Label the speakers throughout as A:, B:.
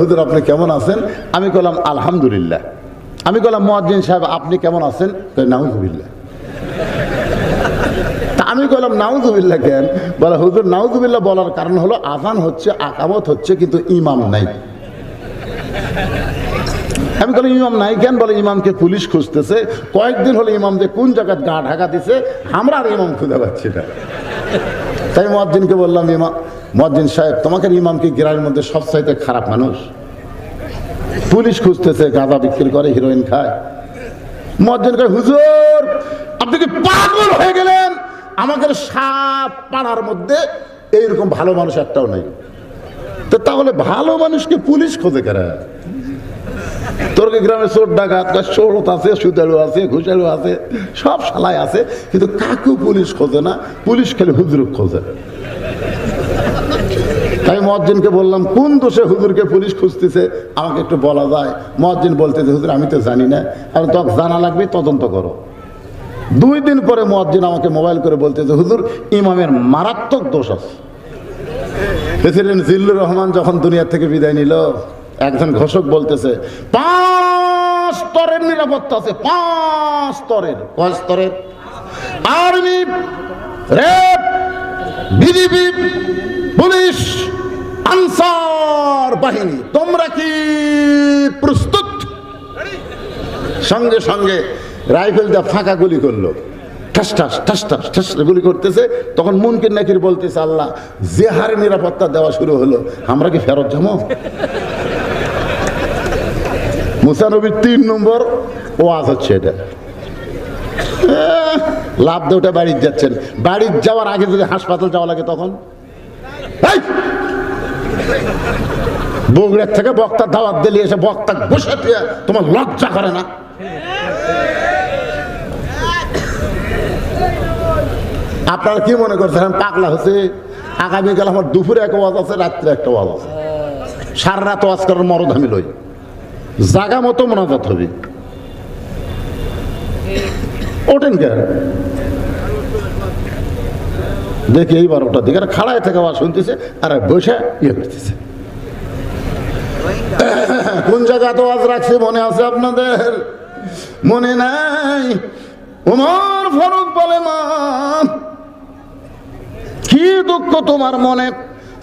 A: হুজুর, আপনি কেমন আছেন? আমি বললাম আলহামদুলিল্লাহ। আমি বললাম মহাজিন সাহেব, আপনি কেমন আছেন? নাউজুবিল্লাহ। তা আমি বললাম নাউজুবিল্লাহ কেন? বলে, হুজুর, নাউজুবিল্লাহ বলার কারণ হলো, আজান হচ্ছে, আকামত হচ্ছে, কিন্তু ইমাম নাই। আমি বলি ইমাম নাই কেন? বলে, ইমামকে পুলিশ খুঁজতেছে। কয়েকদিন হলো ইমাম যে কোন জায়গায় গা ঢাকা দিছে, আমরা আর ইমাম খুঁজে পাচ্ছি না। তাই মহাদ্দিনকে বললাম, ইমাম মহাদ্দিন সাহেব, তোমাকে ইমাম কি গ্রামের মধ্যে সবচাইতে খারাপ মানুষ। পুলিশ খুঁজতেছে গাঁদা বিক্রি করে হিরোইন খায়। মহাদ্দিন কয়, হুজুর, আপনি কি পাগল হয়ে গেলেন? আমাদের সাপ পাড়ার মধ্যে এইরকম ভালো মানুষ একটাও নেই। তো তাহলে ভালো মানুষকে পুলিশ খোঁজে কেরা? তোর কি গ্রামে চোর ডাকাত? চোরত আছে সুদারু আছে ঘুষারু আছে, সব শালাই আছে। কিন্তু কাকু পুলিশ খোঁজে না, পুলিশ খালি হুজুর খোঁজে। তাই মজ্জিনকে বললাম কোন দোষে হুজুরকে পুলিশ খুঁজতেছে? আমাকে একটু বলা যায়। মজ্জিন বলতেছে হুজুর আমি তো জানি না। আর তোকে জানা লাগবে তদন্ত করো। দুই দিন পরে মজ্জিন আমাকে মোবাইল করে বলতেছে হুজুর ইমামের মারাত্মক দোষ আছে। প্রেসিডেন্ট জিল্লুর রহমান যখন দুনিয়া থেকে বিদায় নিল একজন ঘোষক বলতেছে পাঁচ স্তরের নিরাপত্তা আছে পাঁচ স্তরের। কয় স্তরের? Army RAB BGB police Ansar বাহিনী, তোমরা কি প্রস্তুত? সঙ্গে সঙ্গে রাইফেল দিয়ে ফাঁকা গুলি করল। গুলি করতেছে। তখন মুনকির নাকির বলতেছে, আল্লাহ, যে হারে নিরাপত্তা দেওয়া শুরু হলো, আমরা কি ফেরত যাব? মুসানবীর তিন নম্বর ওয়াজ হচ্ছে এটা। লাভ দিয়ে বাড়ির যাচ্ছেন। বাড়ির যাওয়ার আগে যদি হাসপাতাল যাওয়া লাগে তখন! বগুড়ার থেকে বক্তার দাওয়াত দিলে, এসে বক্তা বসে পেয়ে তোমার লজ্জা করে না? আপনারা কি মনে করছেন পাগলা হচ্ছে? আগামীকাল আমার দুপুরে একটা ওয়াজ আছে, রাত্রে একটা ওয়াজ আছে। সারা রাত ওয়াজ করার মরদ আমি লই। জাগা মতো মোনাজাত হবে। ওঠেন কেন দেখি এই বারোটার দিকে। খাড়ায় থেকে আওয়াজ শুনতেছে, আর বসে ইয়ে করতেছে। কোন জায়গায় তো আওয়াজ রাখছে মনে আছে আপনাদের? মনে নাই? উমর ফারুক বলে, মা, কি দুঃখ তোমার মনে?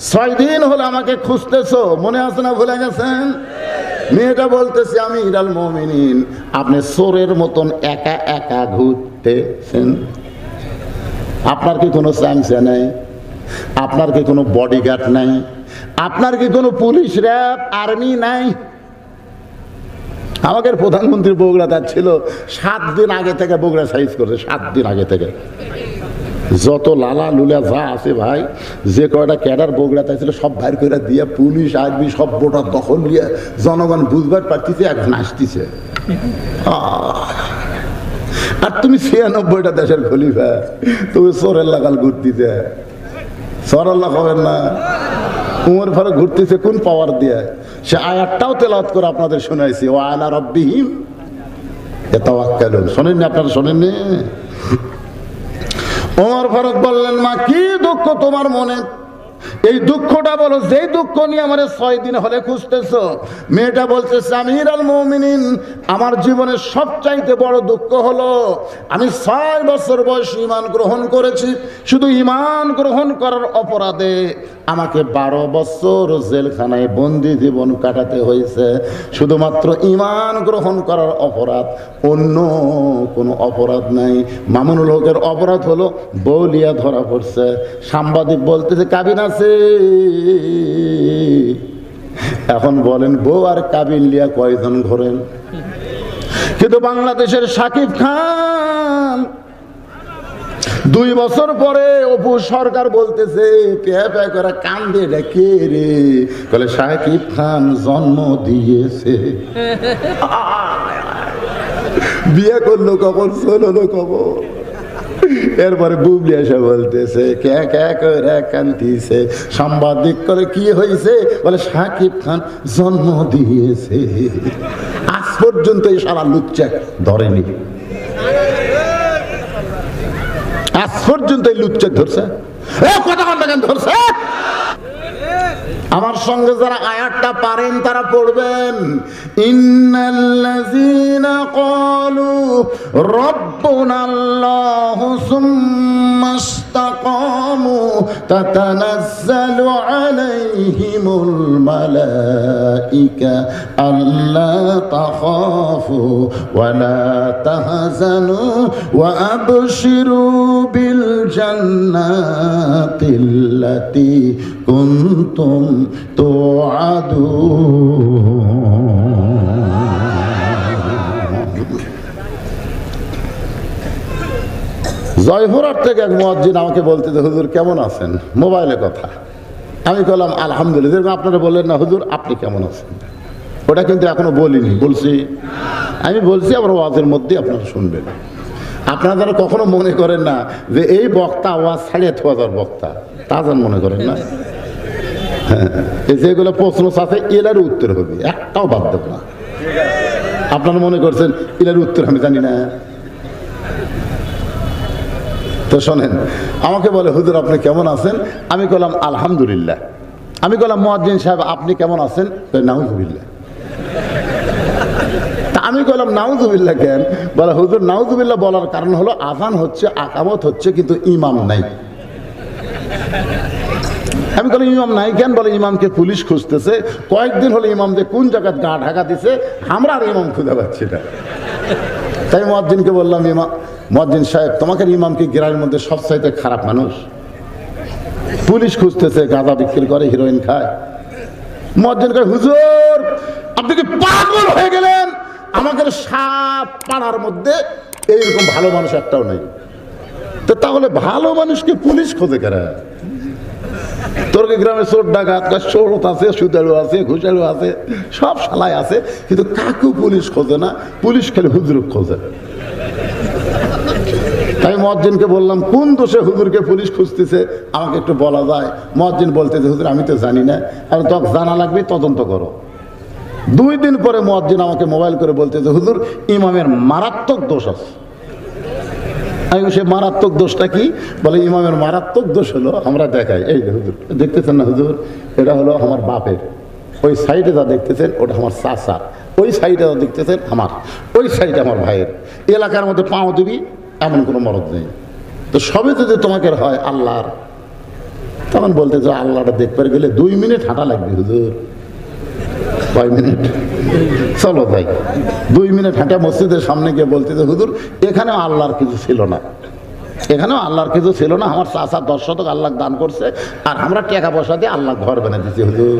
A: ছয় দিন হলে আমাকে খুঁজতেছো, মনে আছে না ভুলে গেছেন? মেয়েটা বলতেছে আমি ইরাল মমিনিন আপনি চোরের মতন একা একা ঘুরতেছেন। আপনার কি কোনো চামচা নাই? আপনার কি কোনো বডিগার্ড নাই? আপনার কি কোনো পুলিশ র্যাব আর্মি নাই? আমাদের প্রধানমন্ত্রী বগুড়া তার ছিল, সাত দিন আগে থেকে বগুড়া সাইজ করছে, সাত দিন আগে থেকে। যত লালা লুলা যা আছে ভাই, যে কয়টা ক্যাডার বগুড়াতে ছিল সব বাইর করে দিয়ে পুলিশ আর্মি সব বোটার দখল নিয়ে জনগণ বুঝবার পারতেছে এখন আসতেছে। আহ! আর তুমি ছিয়ানব্বইটা দেশের খলিফা। তুমি চোরের লাগাল ঘুরতেছে। সরাল্লাহ হবেন না? উমর ফারুক ঘুরতেছে কোন পাওয়ার দিয়ে? সে আয়াতটাও তেলাওয়াত করে আপনাদের শোনাইছি। ও আলা রব্বিহিম এতাওয়াক্কালুন শোনেননি আপনারা, শোনেননি? ওমর ফারুক বললেন, মা, কি দুঃখ তোমার মনে? এই দুঃখটা বলো, যেই দুঃখ নিয়ে আমার ছয় দিন হলে খুঁজতেছ, মেয়েটা বলছে আমির আল মৌমিনিন, আমার জীবনের সবচাইতে বড় দুঃখ হলো, আমি ছয় বছর বয়স ইমান গ্রহণ করেছি, শুধু ইমান গ্রহণ করার অপরাধে আমাকে বারো বছর জেলখানায় বন্দি জীবন কাটাতে হয়েছে। শুধুমাত্র ইমান গ্রহণ করার অপরাধ, অন্য কোনো অপরাধ নাই। মামুনুল হকের অপরাধ হলো বলিয়া ধরা পড়ছে। সাংবাদিক বলতেছে, কাবিন আছে। এখন বলেন, বউ আর কাবিন লিয়া কয়জন ঘোরেন? কিন্তু বাংলাদেশের সাকিব খান, দুই বছর পরে অপু সরকার বলতেছে কান্দে কে রে? বলে সাকিব খান জন্ম দিয়েছে। বিয়ে করল কখন? চলল কখন এরপরে বুবলি এসে বলতেছে, কে কে করে কান্দিছে? সাংবাদিক করে কি হয়েছে বলে, সাকিব খান জন্ম দিয়েছে। আজ পর্যন্ত এই সারা লুচ্চা ধরেনি। আজ পর্যন্ত এই লুচ্চা ধরছে। কথা ধরছে? আমার সঙ্গে যারা আয়াতটা পারেন, তারা পড়বেন। ইন্নাল্লাযীনা ক্বালু, রাব্বুনাল্লাহু সুম্মা ইসতাকামু, তাতানাজ্জালু আলাইহিমুল মালাইকা, আল্লা তাখাফু ওয়া লা তাহজানু ওয়া আবশিরু বিল জান্নাতিল্লাতী কুনতুম তুআদুন জয়পুরহাট থেকে এক মসজিদ আমাকে বলতে যে, হুজুর কেমন আছেন? মোবাইলে কথা। আমি বললাম আলহামদুলিল্লাহ। যেরকম আপনারা বললেন না হুজুর আপনি কেমন আছেন? ওটা কিন্তু এখনও বলিনি বলছি। আমি বলছি আমার ওয়াজের মধ্যে আপনারা শুনবেন। আপনারা যেন কখনো মনে করেন না যে এই বক্তা ওয়াজ থোয়া যাওয়ার বক্তা তা যেন মনে করেন না। যেগুলো প্রশ্ন আছে, এলার উত্তর হবে। একটাও বাদ দেব না। আপনারা মনে করছেন এলার উত্তর আমি জানি না। তো শোনেন, আমাকে বলে, হুজুর, আপনি কেমন আছেন? আমি বললাম আলহামদুলিল্লাহ। আমি বললাম মহাজিন সাহেব, আপনি কেমন আছেন? নাউজুবিল্লাহ। তা আমি বললাম নাউজুবিল্লাহ কেন? বলে, হুজুর, নাউজুবিল্লাহ বলার কারণ হলো, আজান হচ্ছে, আকামত হচ্ছে, কিন্তু ইমাম নাই। আমি বলি, ইমাম নাই কেন বলে ইমামকে পুলিশ খুঁজতেছে। কয়েকদিন হলে ইমাম যে কোন জায়গায় গা ঢাকা দিছে, আমরা আর ইমাম খুঁজে পাচ্ছি না। তাই মহাজিনকে বললাম ইমাম মহাজিন সাহেব, তোমাকে ইমামকে গ্রামের মধ্যে সবচাইতে খারাপ মানুষ। পুলিশ খুঁজতেছে গাঁদা বিক্রি করে, হিরোইন খায়। মহাজিন কয়, হুজুর, আপনি কি পাগল হয়ে গেলেন? আমাদের সাপ পাড়ার মধ্যে এইরকম ভালো মানুষ একটাও নেই। তো তাহলে ভালো মানুষকে পুলিশ খোঁজে কেরা? তোর কি গ্রামে চোর, ডাকাত চোরত আছে সুদারু আছে ঘুষারু আছে, সব শালাই আছে, কিন্তু কাকু পুলিশ খোঁজে না, পুলিশ খালি হুজুর খোঁজে। তাই মজ্জিনকে বললাম, কোন দোষে হুজুরকে পুলিশ খুঁজতেছে? আমাকে একটু বলা যায়। মজ্জিন বলতেছে, হুজুর, আমি তো জানি না। আর তখন জানা লাগবে, তদন্ত করো। দুই দিন পরে মজ্জিন আমাকে মোবাইল করে বলতেছে, হুজুর, ইমামের মারাত্মক দোষ আছে। আমি সে মারাত্মক দোষটা কি? বলে, ইমামের মারাত্মক দোষ হলো, আমরা দেখাই। এই হুজুর, দেখতেছেন না হুজুর? এটা হলো আমার বাপের। ওই সাইডে যা দেখতেছেন, ওটা আমার চাচা। ওই সাইডে যা দেখতেছেন, আমার। ওই সাইডে আমার ভাইয়ের। এলাকার মধ্যে পাও দিবি, এমন কোনো মরদ নেই। তো সবে যদি তোমাকে হয় আল্লাহর, তখন বলতে যে আল্লাহটা দেখতে গেলে দুই মিনিট হাঁটা লাগবে হুজুর। কয় মিনিট? চলো ভাই। দুই মিনিট হাঁটা মসজিদের সামনে গিয়ে বলতে যে, হুজুর, এখানেও আল্লাহর কিছু ছিল না। এখানেও আল্লাহর কিছু ছিল না। আমার চাষা দশ শতক আল্লাহ দান করছে আর আমরা টাকা পয়সা দিয়ে আল্লাহ ঘর বানিয়ে দিচ্ছি হুজুর।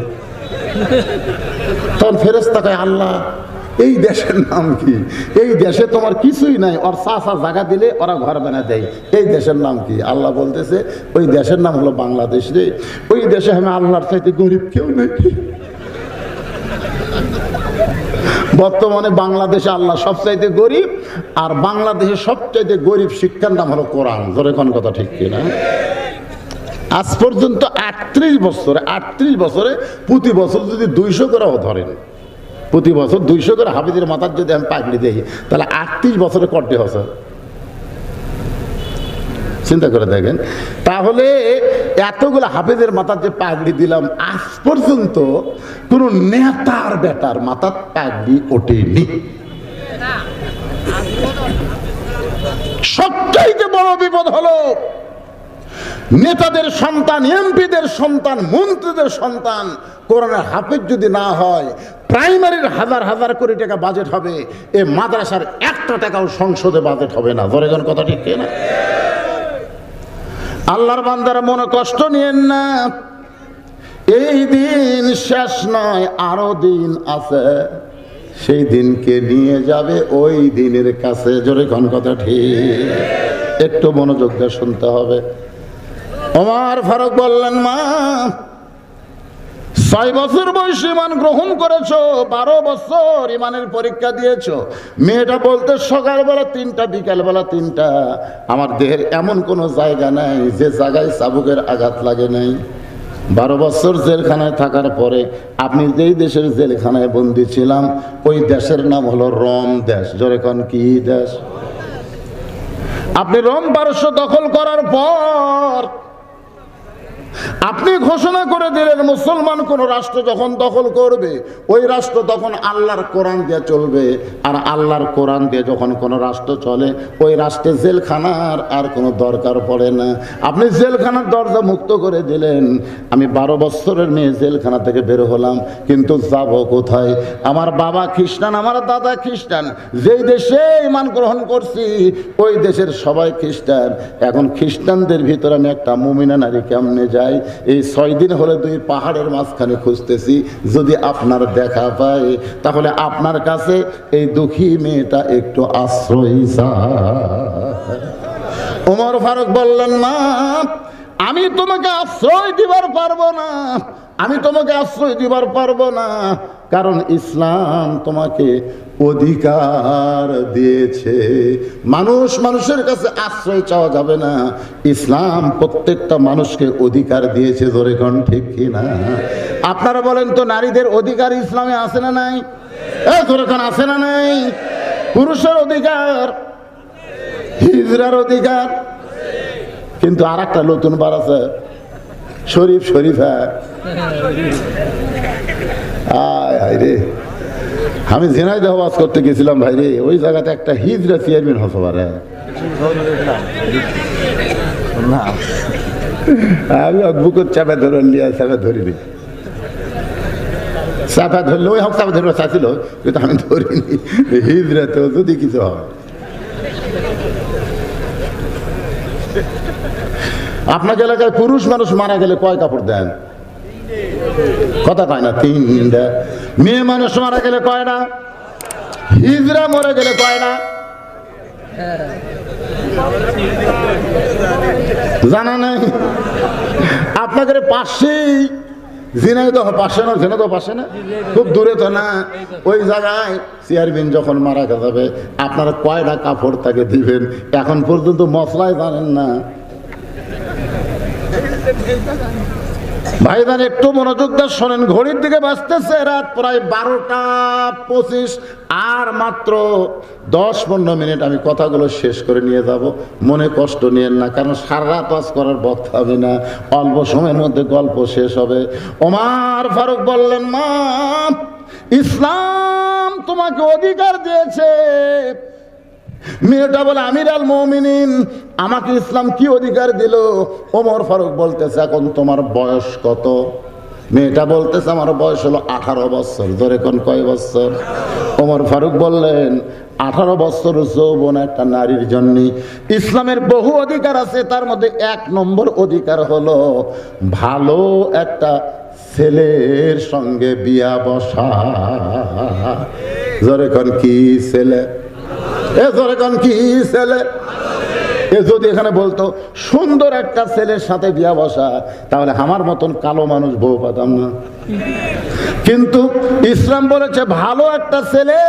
A: তখন ফেরেস্তা কয়, আল্লাহ, এই দেশের নাম কি? এই দেশে তোমার কিছুই নাই। ওর চাষা জায়গা দিলে ওরা ঘর বানা দেয়। এই দেশের নাম কি? আল্লাহ বলতেছে, ওই দেশের নাম হলো বাংলাদেশ রে। ওই দেশে আমি আল্লাহর চাইতে গরিব কেউ নেই। বর্তমানে বাংলাদেশে আল্লাহ সবচাইতে গরিব আর বাংলাদেশে সবচাইতে গরিব শিক্ষার নাম হলো কোরআন। ধরে কোন কথা ঠিক কিনা? আজ পর্যন্ত আটত্রিশ বছরে আটত্রিশ বছরে প্রতি বছর যদি দুইশো করেও ধরেন, প্রতি বছর দুইশো করে হাফিজের মাথার যদি আমি পাকড়ি দিই তাহলে আটত্রিশ বছরে কটি বছর চিন্তা করে দেখেন। তাহলে এতগুলো হাফেজের মাথার যে পাগড়ি দিলাম, আজ পর্যন্ত কোন নেতার বেটার মাথার পাগড়ি ওঠেনি। সবচাইতে বড় বিপদ হলো, নেতাদের সন্তান, এমপিদের সন্তান, মন্ত্রীদের সন্তান কোরআনের হাফেজ যদি না হয়, প্রাইমারির হাজার হাজার কোটি টাকা বাজেট হবে, এ মাদ্রাসার একটা টাকাও সংসদে বাজেট হবে না। ধরে কথা ঠিক না আল্লাহর বান্দারা মনে কষ্ট নিয়েন না। এই দিন শেষ নয়, আরও দিন আছে। সেই দিনকে নিয়ে যাবে, ওই দিনের কাছে। জোরে ঘন কথা ঠিক? একটু মনোযোগ দিয়ে শুনতে হবে। আমার ফারুক বললেন, মা ছয় বছর বয়সে ইমান গ্রহণ করেছ, বারো বছর ইমানের পরীক্ষা দিয়েছ। মেয়েটা বলতে সকালবেলা তিনটা, বিকালবেলা তিনটা। আমার দেহের এমন কোনো জায়গা নাই যে জায়গায় চাবুকের আঘাত লাগে নাই। বারো বছর জেলখানায় থাকার পরে আপনি যেই দেশের জেলখানায় বন্দি ছিলাম, ওই দেশের নাম হলো রম দেশ। জোরে কন, কি দেশ? আপনি রোম পারস্য দখল করার পর আপনি ঘোষণা করে দিলেন, মুসলমান কোন রাষ্ট্র যখন দখল করবে, ওই রাষ্ট্র তখন আল্লাহর কোরআন দিয়ে চলবে। আর আল্লাহর কোরআন দিয়ে যখন কোনো রাষ্ট্র চলে, ওই রাষ্ট্রে জেলখানার আর কোনো দরকার পড়ে না। আপনি জেলখানার দরজা মুক্ত করে দিলেন। আমি বারো বছরের মেয়ে জেলখানা থেকে বের হলাম, কিন্তু যাব কোথায়? আমার বাবা খ্রিস্টান, আমার দাদা খ্রিস্টান, যেই দেশে ইমান গ্রহণ করছি, ওই দেশের সবাই খ্রিস্টান। এখন খ্রিস্টানদের ভিতরে আমি একটা মুমিনা নারী কেমনে যাই এই ছয় দিন হলে দুই পাহাড়ের মাঝখানে খুঁজতেছি, যদি আপনার দেখা পাই, তাহলে আপনার কাছে এই দুঃখী মেয়েটা একটু আশ্রয় ওমর ফারুক বললেন, মা, আমি তোমাকে আশ্রয় দিবার পারব না। আমি তোমাকে আশ্রয় দিবার পারব না, কারণ ইসলাম তোমাকে অধিকার দিয়েছে। মানুষ মানুষের কাছে আশ্রয় চাওয়া যাবে না। ইসলাম প্রত্যেকটা মানুষকে অধিকার দিয়েছে, ধরে কোন ঠিক কিনা আপনারা বলেন তো, নারীদের অধিকার ইসলামে আছে না নাই? ধরে কোন আছে না নাই? পুরুষের অধিকার হিজরার অধিকার। কিন্তু আর একটা নতুন বার আছে, শরীফ শরীফা আয় হায় রে। আমি ঝিনাইদহ বাস করতে গেছিলাম ভাই রে। ওই জায়গাতে একটা হিজরা চেয়ারম্যান হতে পারে আমি বুকুর চাপা ধরে লিয়া চাপা ধরিনি চাপা ধরলে ওই হোক চাপা ধরবে চাচ্ছিল কিন্তু আমি ধরিনি। হিজরা তো যদি কিছু হয়। আপনাকে এলাকায় পুরুষ মানুষ মারা গেলে কয় কাপড় দেন? কথা কয় না? তিনটা। মেয়ে মানুষ মারা গেলে কয় না? হিজরা মরে গেলে কয় না? জানা নাই? আপনাদের পাশেই ঝিনাইদহ পাশে না ঝিনাইদহ পাশে না? খুব দূরে তো না? ওই জায়গায় চেয়ারম্যান যখন মারা যাবে, আপনারা কয়টা কাপড় তাকে দিবেন? এখন পর্যন্ত মশলাই জানেন না। ভাইদান একটু মনোযোগ দিয়ে শোনেন, ঘড়ির দিকে বাঁচতেছে রাত প্রায় বারোটা পঁচিশ, আর মাত্র দশ পনেরো মিনিট আমি কথাগুলো শেষ করে নিয়ে যাব। মনে কষ্ট নিয়েন না, কারণ সারা ওয়াজ করার বক্ত হবে না। অল্প সময়ের মধ্যে গল্প শেষ হবে। ওমার ফারুক বললেন, মা, ইসলাম তোমাকে অধিকার দিয়েছে। মেয়েটা বলে আমির আল মমিনিন, আমাকে ইসলাম কি অধিকার দিল? ওমর ফারুক বলতেছে, এখন তোমার বয়স কত? মেয়েটা বলতেছে, আমার বয়স হলো আঠারো বছর। ধরে কোন কয় বছর? ওমর ফারুক বললেন, আঠারো বছর যৌবন একটা নারীর জন্য। ইসলামের বহু অধিকার আছে, তার মধ্যে এক নম্বর অধিকার হলো ভালো একটা ছেলের সঙ্গে বিয়া বসা। ধরে কোন কি ছেলে? এ ধরে কি ছেলে? এ যদি এখানে বলতো, সুন্দর একটা ছেলের সাথে বিয়া বসা, তাহলে আমার মতন কালো মানুষ বউ পাতাম না। কিন্তু ইসলাম বলেছে, ভালো একটা ছেলে,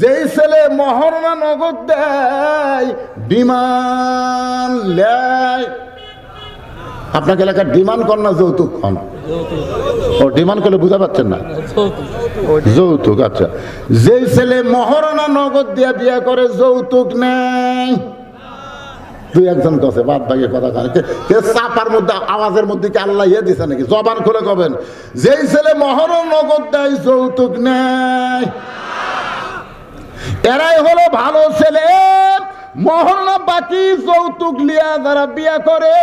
A: যেই ছেলে মহরণা নগদ দেয়, বিমান লেয়। আপনাকে এলাকার ডিমান্ড কর না যৌতুক? খন ও, ডিমান্ড করলে বুঝা পাচ্ছেন না? যৌতুক আচ্ছা। যেই ছেলে মহারণা নগদ দিয়া বিয়া করে, যৌতুক নেই। দুই একজন কছে বাদ বাকি কথা কানে চাপার মধ্যে, আওয়াজের মধ্যে কি আল্লাহ ইয়ে দিছে নাকি? জবান খুলে কবেন। যেই ছেলে মহরণ নগদ দেয়, যৌতুক নেই। এরাই হলো ভালো ছেলে। মহরণা বাকি যৌতুক লিয়া যারা বিয়া করে,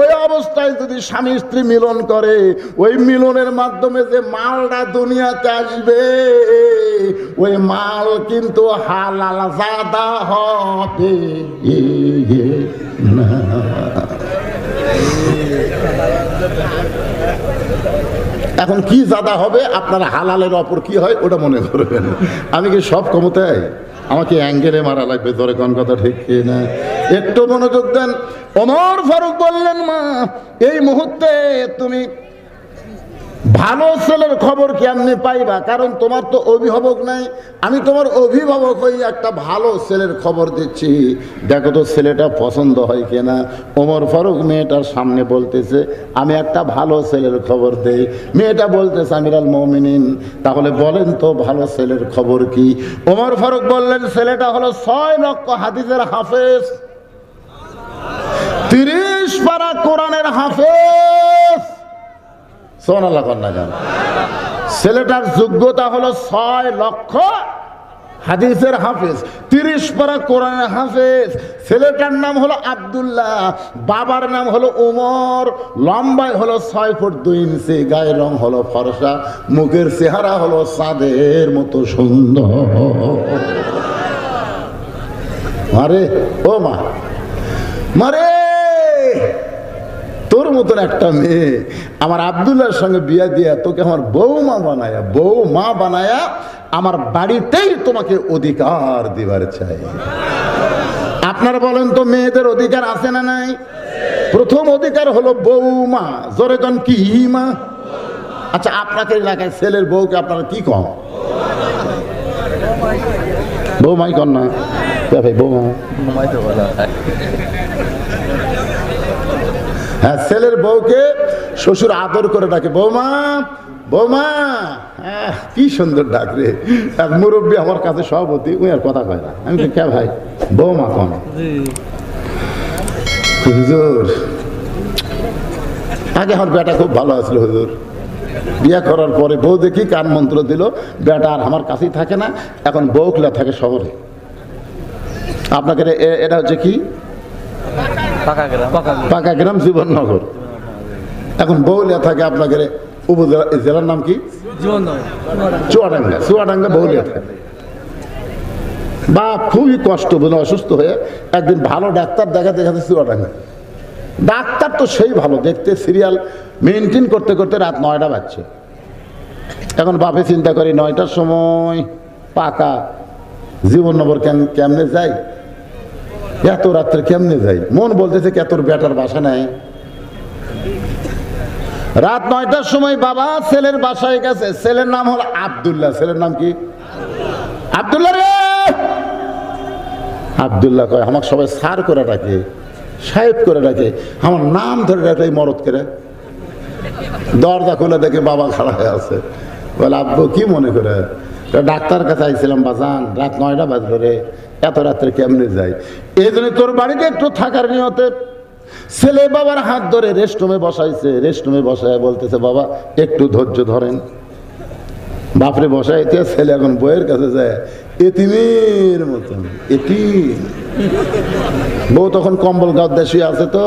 A: ওই অবস্থায় যদি স্বামী স্ত্রী মিলন করে, ওই মিলনের মাধ্যমে যে মালটা দুনিয়াতে আসবে, ওই মাল কিন্তু হালাল জাদা হবে। না এখন কি জাদা হবে? আপনার হালালের অপর কি হয়? ওটা মনে করবেন। আমি কি সব ক্ষমতায়? আমাকে অ্যাঙ্গেলে মারা লাগবে, ধরে কোন কথা ঠিক কি না? একটু মনোযোগ দেন। অমর ফারুক বললেন, মা, এই মুহূর্তে তুমি ভালো ছেলের খবর কেমনি পাইবা? কারণ তোমার তো অভিভাবক নাই। আমি তোমার অভিভাবক হই একটা ভালো ছেলের খবর দিচ্ছি। দেখো তো ছেলেটা পছন্দ হয় কিনা। ওমর ফারুক মেয়েটার সামনে বলতেছে, আমি একটা ভালো ছেলের খবর দেই। মেয়েটা বলতেছে, আমিরাল মমিনিন, তাহলে বলেন তো ভালো ছেলের খবর কি? ওমর ফারুক বললেন, ছেলেটা হলো ছয় লক্ষ হাদিসের হাফেজ। তিরিশ পারা কোরআনের হাফেজ। ছেলেটার যোগ্যতা হলো ছয় লক্ষ হাদিসের হাফেজ, তিরিশ পারা কোরআনের হাফেজ। ছেলেটার নাম হলো আব্দুল্লাহ, বাবার নাম হলো উমর, লম্বায় হলো ছয় ফুট দুই ইঞ্চি, গায়ের রং হলো ফরসা, মুখের চেহারা হলো চাঁদের মতো সুন্দর। মারে, ও মা, মারে মতন একটা মেয়ে। আমার আবদুল্লাহর সঙ্গে বিয়া দিয়া তোকে আমার বৌমা বানায়া বৌমা বানায়া আমার বাড়িতেই তোমাকে অধিকার দিবার চাই। আপনারা বলেন তো মেয়েদের অধিকার আছে না নাই? প্রথম অধিকার হলো বৌমা জোরে কন কি, মা? আচ্ছা আপনাকে এলাকায় ছেলের বউকে আপনারা কি কম বৌমাই কন না? ভাই, বৌমা?
B: ঘুমাইতে বলা হয়
A: হ্যাঁ ছেলের বউকে শ্বশুর আদর করে ডাকে বৌমা বৌমা আহ, কি সুন্দর ডাক রে। এক মুরব্বী আমার কাছে সভাপতি উনি আর কথা কয় না। আমি কে ভাই বৌমা কন? হুজুর আগে আমার বেটা খুব ভালো আসলো হুজুর। বিয়ে করার পরে বউ দেখি কান মন্ত্র দিল বেটা আর আমার কাছেই থাকে না এখন বউকলা থাকে শহরে। আপনাকে এটা হচ্ছে কি?
B: পাকা গ্রাম।
A: জীবননগর। এখন বৌলিয়া থাকে আপনাকে উপজেলা জেলার নাম কি?
B: জীবন
A: চুয়াডাঙ্গা। চুয়াডাঙ্গা বৌলিয়া থাকে। বা খুবই কষ্ট বলে অসুস্থ হয়ে একদিন ভালো ডাক্তার দেখা দেখাতে চুয়াডাঙ্গা। ডাক্তার তো সেই ভালো দেখতে সিরিয়াল মেনটেন করতে করতে রাত নয়টা বাজছে। এখন বাপে চিন্তা করি নয়টার সময় পাকা জীবননগর কেন কেমনে যাই? এত রাত্রে কেমনে যাই? মন বলতেছে কে তোর বেটার বাসা নাই। রাত নয়টার সময় বাবা ছেলের বাসায় গেছে। ছেলের নাম হলো আব্দুল্লাহ। ছেলের নাম কি? আব্দুল্লাহ রে! আব্দুল্লাহ কয়, আমাকে সবাই সার করে ডাকে, সাহেব করে ডাকে। আমার নাম ধরে ডাকে মরদ করে দরজা খুলে দেখে বাবা খাড়া হয়ে আছে। বলে, আব্বু, কি মনে করে? ডাক্তার কাছে আইছিলাম, বাজান, রাত নয়টা বাজবে রে। এত রাত্রে কেমনে যাই এই জন্য তোর বাড়িতে একটু থাকার নিয়তে ছেলে বাবার হাত ধরে রেস্টরুমে বসাইছে রেস্টরুমে বসায় বলতেছে, বাবা, একটু ধৈর্য ধরেন। বাপরে, বসাইতে ছেলে এখন বইয়ের কাছে যায়, এতিমের মতন, এতিম। বউ তখন কম্বল গাদ্দা শুয়ে আছে তো,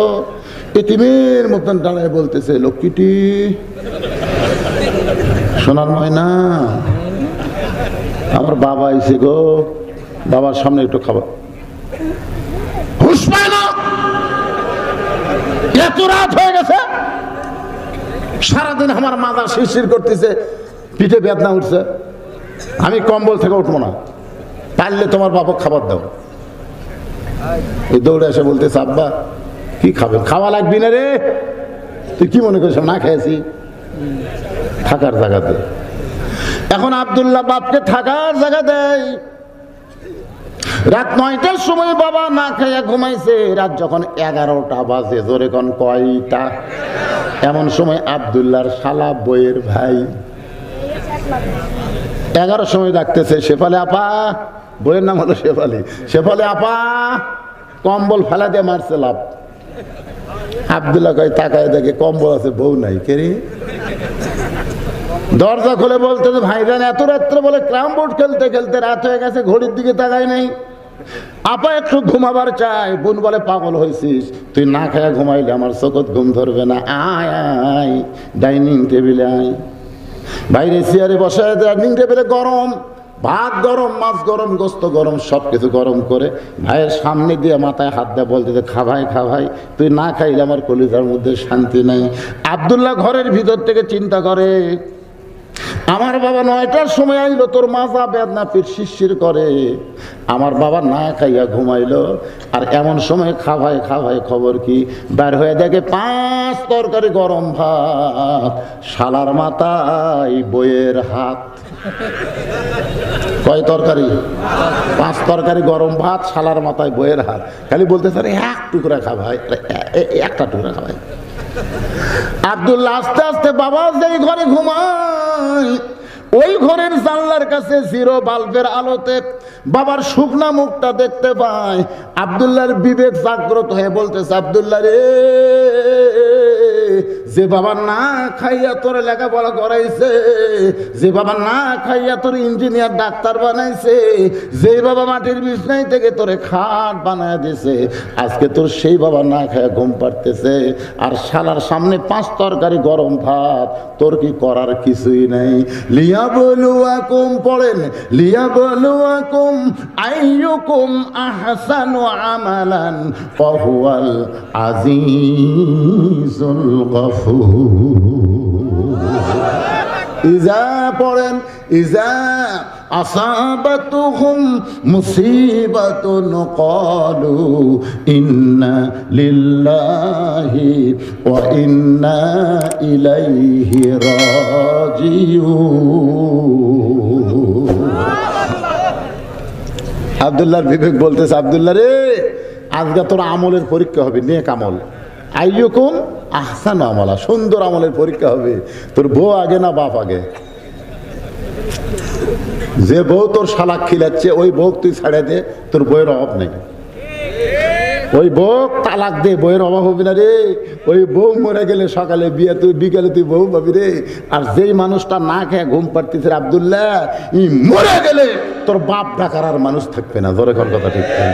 A: এতিমের মতন দাঁড়ায় বলতেছে, লক্ষ্মীটি, সোনার ময়না, আমার বাবা এসে গো। বাবার সামনে একটু খাবার হুশ এত রাত হয়ে গেছে। সারাদিন আমার শিরশির করতেছে, পিঠে বেদনা উঠছে। আমি কম্বল থেকে উঠবো না। পারলে তোমার বাবা খাবার দাও। এই দৌড়ে এসে বলতেছে, আব্বা, কি খাবেন খাওয়া লাগবি না রে। তুই কি মনে করিস, না খেয়েছি। থাকার জায়গাতে এখন আবদুল্লাহ বাপকে থাকার জায়গা দেয়। রাত নয়টার সময় বাবা না খাইয়া ঘুমাইছে। রাত যখন এগারোটা বাজে, জোরে কোন, কয়টা? এমন সময় আবদুল্লাহর শালা বইয়ের ভাই এগারোর সময় ডাকতেছে, শেফালে আপা! বইয়ের নাম হলো শেফালি। শেফালে আপা! কম্বল ফেলা দিয়ে মারছে লাভ। আবদুল্লাহ কয়, তাকায় দেখে কম্বল আছে, বউ নাই। কেরি দরজা খুলে বলতে ভাইজান, এত রাত্রে বলে ক্রাম বোর্ড খেলতে খেলতে রাত হয়ে গেছে, ঘড়ির দিকে তাকায় নাই। আপা একটু ঘুমাবার চাই। বোন বলে পাগল হয়েছিস। তুই না খায়া ঘুমাইলে আমার চোখত ঘুম ধরবে না। আয় আয় ডাইনিং টেবিলে আয়। বাইরে চেয়ারে বসায় ডাইনিং টেবিলে গরম। ভাত গরম মাছ গরম গোস্ত গরম সব কিছু গরম করে ভাইয়ের সামনে দিয়ে মাথায় হাত দেয় বলতে যে, খা ভাই খা ভাই তুই না খাইলে আমার কলিজার মধ্যে শান্তি নাই। আবদুল্লাহ ঘরের ভিতর থেকে চিন্তা করে আমার বাবা নয়টার সময় আইলো, তোর মাজা বেদনা পিঠ শিরশির করে। আমার বাবা না খাইয়া ঘুমাইলো, আর এমন সময় খাভাই খাভাই খবর কি? বের হয়ে দেখে পাঁচ তরকারি গরম ভাত, শালার মাথায় বইয়ের হাত। কয় তরকারি? পাঁচ তরকারি গরম ভাত, শালার মাথায় বইয়ের হাত। খালি বলতে স্যার এক টুকরা খা ভাই এ- এ- একটা টুকরা খা ভাই আব্দুল্লাহ আস্তে আস্তে বাবা যেই ঘরে ঘুমায়, ওই ঘরের জানলার কাছে জিরো বাল্বের আলোতে বাবার শুকনা মুখটা দেখতে পায়। আবদুল্লাহর বিবেক জাগ্রত হয়ে বলতেছে, আবদুল্লাহ রে যে বাবা না খাইয়া তোর লেখাপড়া করাইছে, যে বাবা না খাইয়া তোর ইঞ্জিনিয়ার ডাক্তার বানাইছে, যে বাবা মাটির বিছনাই থেকে তোরে খাট বানায় দিছে, আজকে তোর সেই বাবা না খাইয়া ঘুম পাড়তেছে। আর শালার সামনে পাঁচ তরকারি গরম ভাত, তোর কি করার কিছুই নাই। লিয়া বলুয়াকুম পড়েন, লিয়া বলুয়াকুম আইয়ুকুম আহসানু আমালান ফাহুয়াল আজিজুল আবদুল্লাহর বিবেক বলতেছে আবদুল্লাহ রে আজকে তোর আমলের পরীক্ষা হবে নেক আমল। আইয়ুকুম আহসান আমলা, সুন্দর আমলের পরীক্ষা হবে। তোর বউ আগে না বাপ আগে? যে বউ তোর শালাক খিলাচ্ছে, ওই বউ তুই ছেড়ে দে, তোর বইয়ের অভাব নেই। ওই বউ তালাক দে বইয়ের অভাব হবে না রে। ওই বউ মরে গেলে সকালে বিয়ে তুই, বিকেলে তুই বউ পাবি রে। আর যেই মানুষটা না খেয়ে ঘুম পাড়তিস রে আবদুল্লাহ, ই মরে গেলে তোর বাপ ডাকার আর মানুষ থাকবে না। ধরে কথা ঠিক না।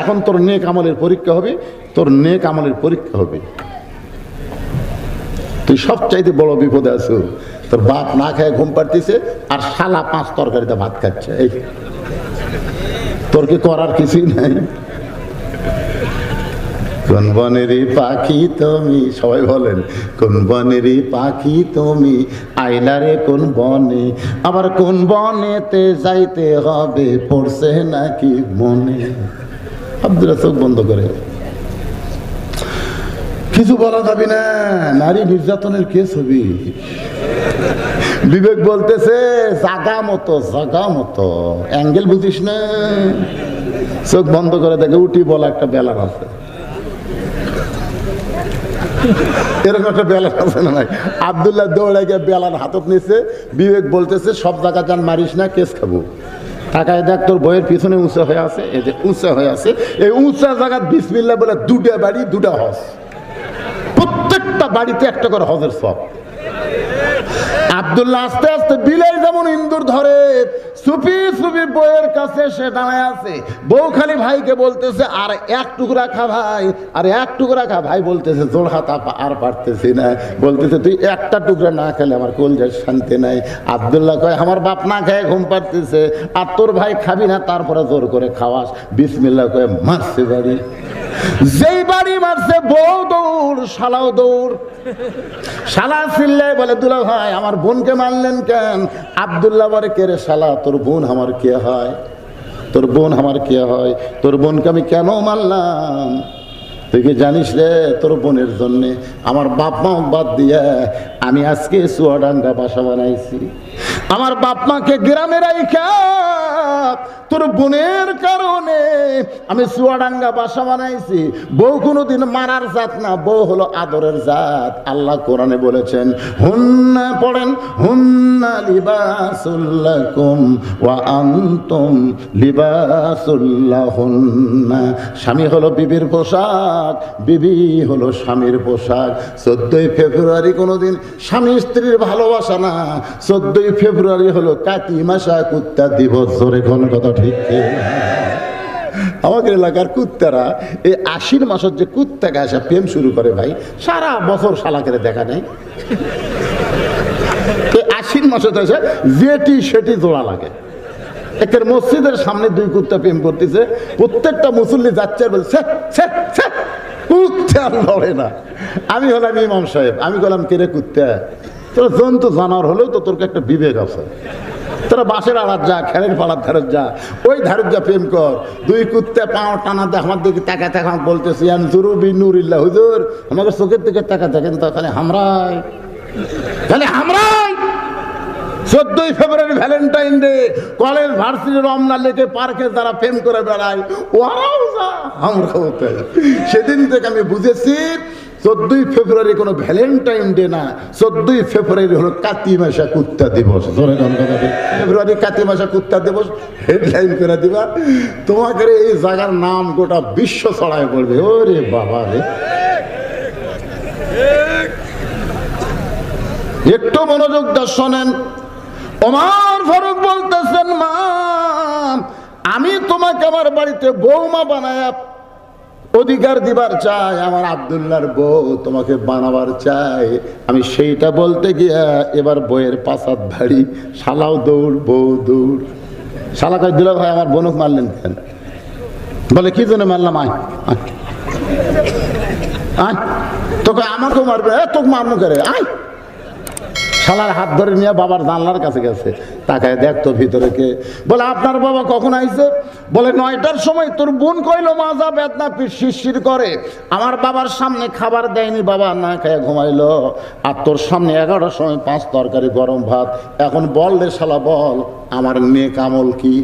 A: এখন তোর নেক আমলের পরীক্ষা হবে, তোর নেক আমলের পরীক্ষা হবে। তুই সবচাইতে বড় বিপদে আছো। তোর বাপ না খেয়ে ঘুম পাড়তিছে, আর শালা পাঁচ তরকারিতে ভাত খাচ্ছে। এই, তোর কি করার কিছুই নাই। কোন বনেরই পাখি তুমি, সবাই বলেন, কোন বনেরই পাখি তুমি আইলারে কোন বনে, আবার কোন বনেতে যাইতে হবে, পড়ছে নাকি মনে? আব্দুল্লাহ চোখ বন্ধ করে। কিছু বলা যাবে না, নারী নির্যাতনের কে ছবি বিবেক বলতেছে, জাগা মতো জাগা মতো। অ্যাঙ্গেল বুঝিস না। চোখ বন্ধ করে দেখে উঠি বলা একটা বেলার আছে। এরকম একটা বেলার আছে না নাই আবদুল্লাহ দৌড়ে গিয়ে বেলান হাতত নিছে। বিবেক বলতেছে, সব জায়গা যান, মারিস না, কেস খাব। টাকায় দেখ, তোর বইয়ের পিছনে উঁচা হয়ে আছে, এই যে উঁচা হয়ে আছে, এই উঁচা জায়গা বিসমিল্লা বলে দুটা বাড়ি, দুটা হজ। প্রত্যেকটা বাড়িতে একটা করে হজের সব। আব্দুল্লাহ আস্তে আস্তে বিলাই যেমন ইন্দুর ধরে সুপি সুপি বইয়ের কাছে সে দাঁড়ায় আছে। বউ খালি ভাইকে বলতেছে, আর এক টুকরা খা ভাই, আর এক টুকরা খা ভাই। বলতেছে, জোর হাত আর পারতেছি না। বলতেছে, তুই একটা টুকরা না খেলে আমার কলজার শান্তি নাই। আব্দুল্লাহ কয়, আমার বাপ না খেয়ে ঘুম পাড়তেছে, আর তোর ভাই খাবি না, তারপরে জোর করে খাওয়াস। বিসমিল্লাহ কয়ে, মারছে বাড়ি। যেই বাড়ি মারছে বউ দৌড়, শালাও দৌড়। শালা ফিরলে বলে, দুলা ভাই, আমার বোনকে মারলেন কেন? আবদুল্লাহ বলে, কে রে শালা, তোর বোন আমার কে হয়? তোর বোন আমার কে হয়? তোর বোনকে আমি কেন মারলাম? তুই কি জানিস রে, তোর বোনের জন্যে আমার বাপ মা বাদ দিয়ে আমি আজকে সুয়াডাঙ্গা বাসা বানাইছি। আমার বাপ মাকে গ্রামে রাইখা, তোর বোনের কারণে আমি সুয়াডাঙ্গা বাসা বানাইছি। বউ কোনোদিন মারার জাত না, বউ হলো আদরের জাত। আল্লাহ কোরআনে বলেছেন, হুন্না পড়েন, হুন্না লিবাসুল্লাকুম ওয়া আনতুম লিবাসুল্লাহুন্না। স্বামী হলো বিবির পোশাক, বিবি হলো স্বামীর পোশাক। চোদ্দই ফেব্রুয়ারি কোনোদিন স্বামী স্ত্রীর ভালোবাসা না। চোদ্দই ফেব্রুয়ারি হলো কাতি মাসা কুত্তা দিবস। জোরে কোন কথা ঠিক আমাদের এলাকার কুত্তারা এই আশির মাসের যে কুত্তাকে আসা প্রেম শুরু করে ভাই সারা বছর শালাকের দেখা নেই। এই আশির মাসে এসে যেটি সেটি জোড়া লাগে। একের মসজিদের সামনে দুই কুত্তা প্রেম করতেছে। প্রত্যেকটা মুসল্লি যাচ্ছে বলছে "ছ্যা, ছ্যা, কুত্তা আর লড়ে না। আমি হলাম ইমাম সাহেব, আমি বললাম কেরে কুত্তা? তোর জন্তু জানোয়ার হলেও তো তোর একটা বিবেক আছে। তোরা বাসের আড়ার যা খেলের পাড়ার ধারের যা, ওই ধারের যা প্রেম কর। দুই কুত্তে পাও টানা দেখ আমার দিকে তাকা তাকা বলতেছি আমি জুরুবি নুরিল্লা হুজুর, আমাকে চোখের দিকে তাকা দেখেন তো খালি হামরাই। খালি হামরাই! চোদ্দই ফেব্রুয়ারি Valentine day college varsity Ramna লেকে পার্কে যারা প্রেম করে বেড়ায়। ওরাও যা আমরাও তাই সেদিন থেকে আমি বুঝেছি চোদ্দই ফেব্রুয়ারি কোনো ভ্যালেন্টাইন ডে না চোদ্দই ফেব্রুয়ারি হলো কাতি মাসা কুত্তা দিবস? ফেব্রুয়ারি কাতি মাসা কুত্তা দিবস হেডলাইন করে দিবা। তোমাকে এই জায়গার নাম গোটা বিশ্ব ছড়ায় পড়বে ওরে বাবা রে। একটু মনোযোগ দিয়ে শোনেন। ওমার ফারুক বলতেছেন, মা, আমি তোমাকে আমার বাড়িতে বৌমা বানায় অধিকার দিবার চাই, আমার আবদুল্লার বউ তোমাকে বানাবার চাই। আমি সেইটা বলতে গিয়া এবার বইয়ের পাশাত ভারী শালাও দৌড়, বউ দৌড়। শালা কাজ দিল ভাই, আমার বনুক মারলেন কেন? বলে, কি জন্য মারলাম, আয় আয়। তোকে আমাকেও মারবে তোকে মারমু করে? আয়। শালার হাত ধরে নিয়ে বাবার জানলার কাছে গেছে। তাকায় দেখতো ভিতরে কে। বলে, আপনার বাবা কখন আইছে? বলে, নয়টার সময় তোর বোন কইলো মাজা বেদনা শিরশির করে। আমার বাবার সামনে খাবার দেয়নি, বাবা না খেয়ে ঘুমাইলো। আর তোর সামনে এগারোটার সময় পাঁচ তরকারি, গরম ভাত। এখন বল রে শালা, বল, আমার নেক আমল কি?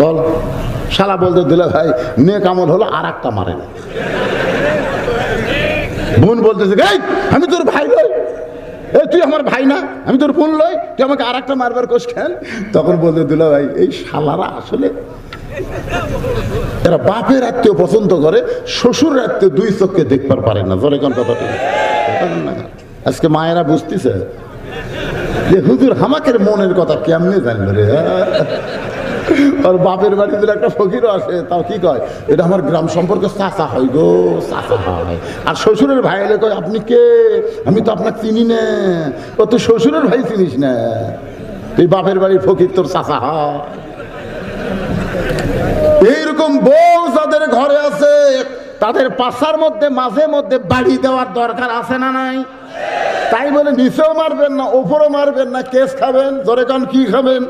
A: বল, শালা বলতে দিলে ভাই, নেক আমল হলো আর একটা মারে বোন বলতেছে আমি তোর ভাই লই এই তুই আমার ভাই না? আমি তোর বোন লই, তুই আমাকে আর একটা মারবার কোষ খেন তখন বলতে দিল ভাই, এই শালারা আসলে এরা বাপের আত্মীয় পছন্দ করে শ্বশুর আত্মীয় দুই চোখকে দেখবার পারে না। জোরে কোন কথাটা। আজকে মায়েরা বুঝতেছে যে হুজুর হামাকের মনের কথা কেমনে জানলো রে? আর বাপের বাড়িতে একটা ফকিরও আসে, তাও কি কয়? এটা আমার গ্রাম সম্পর্কে চাচা হয় গো, চাচা হয়। আর শ্বশুরের ভাই এলে কয়, আপনি কে? আমি তো আপনাকে চিনি না। ও তুই শ্বশুরের ভাই চিনিস না। তুই বাপের বাড়ির ফকির, তোর চাচা হয়। এইরকম বউ যাদের ঘরে আছে, তাদের পাশার মধ্যে, মাঝে মধ্যে বাড়ি দেওয়ার দরকার আছে না নাই? তাই বলে নিচেও মারবেন না ওপরও মারবেন না, কেস খাবেন, জোরে কান কি খাবেন?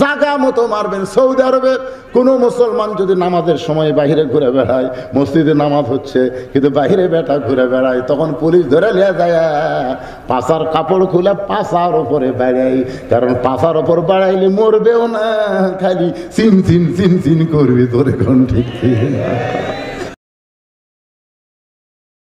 A: জাগা মতো মারবেন, সৌদি আরবে কোনো মুসলমান যদি নামাজের সময় বাইরে ঘুরে বেড়ায়, মসজিদে নামাজ হচ্ছে, কিন্তু বাইরে বেটা ঘুরে বেড়ায়, তখন পুলিশ ধরে নিয়ে যায়, পাশার কাপড় খুলে পাশার ওপরে বেড়াই কারণ পাশার ওপর বাড়াইলে মরবেও না, খালি চিন চিন চিন চিন করবে তোরে কোন ঠিক ঠিক